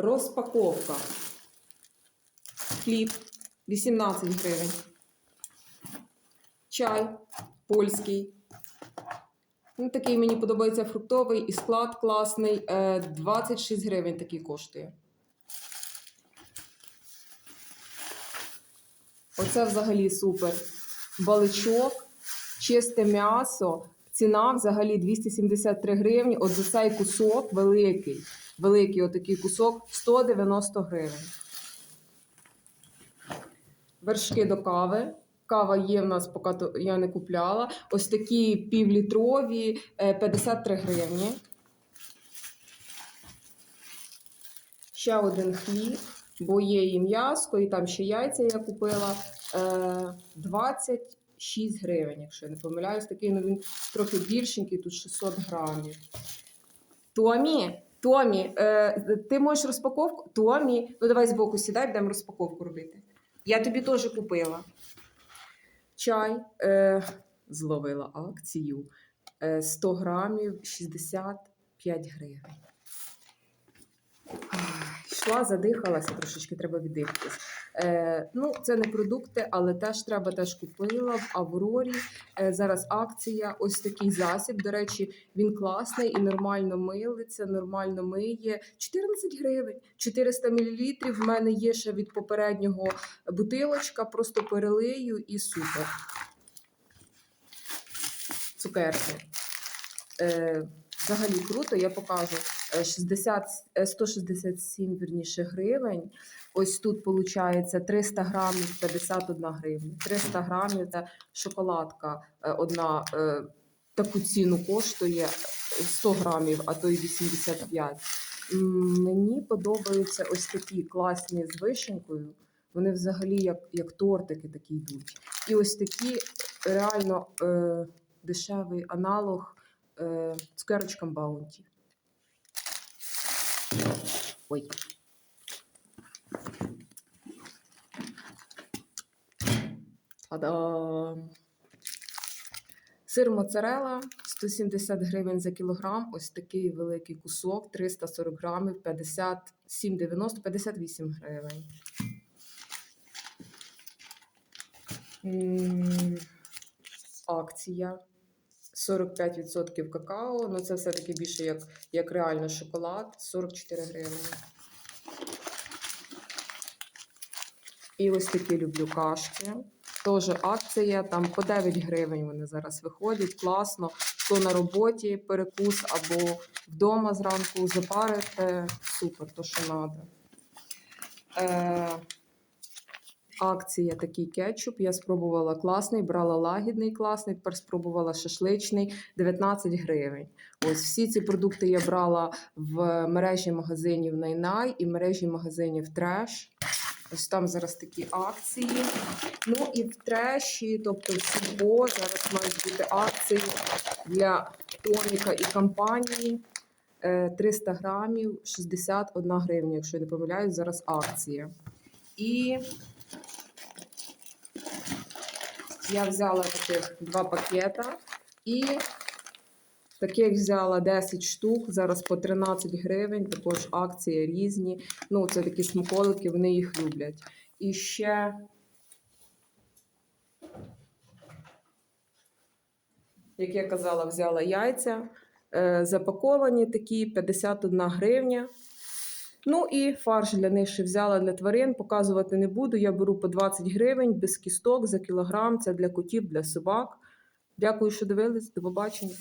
Розпаковка. Хліб 18 гривень. Чай польський. Ну, такий мені подобається фруктовий і склад класний. Е, 26 гривень такий коштує. Оце взагалі супер. Баличок, чисте м'ясо. Ціна взагалі 273 гривні. От за цей кусок великий, великий отакий кусок 190 гривень. Вершки до кави. Кава є в нас, поки я не купляла. Ось такі півлітрові е, 53 гривні. Ще один хліб, бо є і м'яско, і там ще яйця я купила е, 20 6 гривень, якщо я не помиляюсь, такий ну він трохи більшенький, тут 600 грамів. Томі, Томі, е, ти можеш розпаковку? Томі, ну давай збоку сідай, будемо розпаковку робити. Я тобі теж купила чай, е, зловила акцію. Е, 100 грамів 65 гривень. Йшла, задихалася, трошечки треба віддихатись. Е, ну, це не продукти, але теж треба теж купила в Аврорі. Е, зараз акція. Ось такий засіб. До речі, він класний і нормально милиться, нормально миє. 14 гривень, 400 мл. В мене є ще від попереднього бутилочка, просто перелию і супер. Цукерки. Е, взагалі круто, я покажу. Е, 60, е, 167 вірніше, гривень. Ось тут виходить 300 грамів 51 гривня. 300 грамів це шоколадка е, одна е, таку ціну коштує 100 грамів, а то й 85. Мені подобаються ось такі класні з вишенькою. Вони взагалі як, як тортики такі йдуть. І ось такі реально е, дешевий аналог е, цукерочкам Баунті. Ой. Та-дам! Сир моцарела 170 гривень за кілограм. Ось такий великий кусок, 340 грамів, 57,90, 58 гривень. Акція 45% какао. Ну це все-таки більше як, як реально шоколад, 44 гривні. І ось такі люблю кашки. Теж акція, там по 9 гривень вони зараз виходять. Класно. Хто на роботі перекус або вдома зранку запарите. Супер, то що треба. Акція такий кетчуп. Я спробувала класний, брала лагідний класний, тепер спробувала шашличний 19 гривень. Ось всі ці продукти я брала в мережі магазинів Найнай і мережі магазинів Треш. Ось там зараз такі акції. Ну і в треші, тобто в Сільпо, зараз мають бути акції для томіка і компанії. Е, 300 грамів 61 гривня, якщо я не помиляюсь, зараз акція. І я взяла таких два пакета і таких взяла 10 штук, зараз по 13 гривень, також акції різні. Ну, це такі смаколики, вони їх люблять. І ще. Як я казала, взяла яйця. е, Запаковані такі 51 гривня. Ну і фарш для ниші взяла для тварин, показувати не буду. Я беру по 20 гривень без кісток за кілограм. Це для котів, для собак. Дякую, що дивились. До побачення.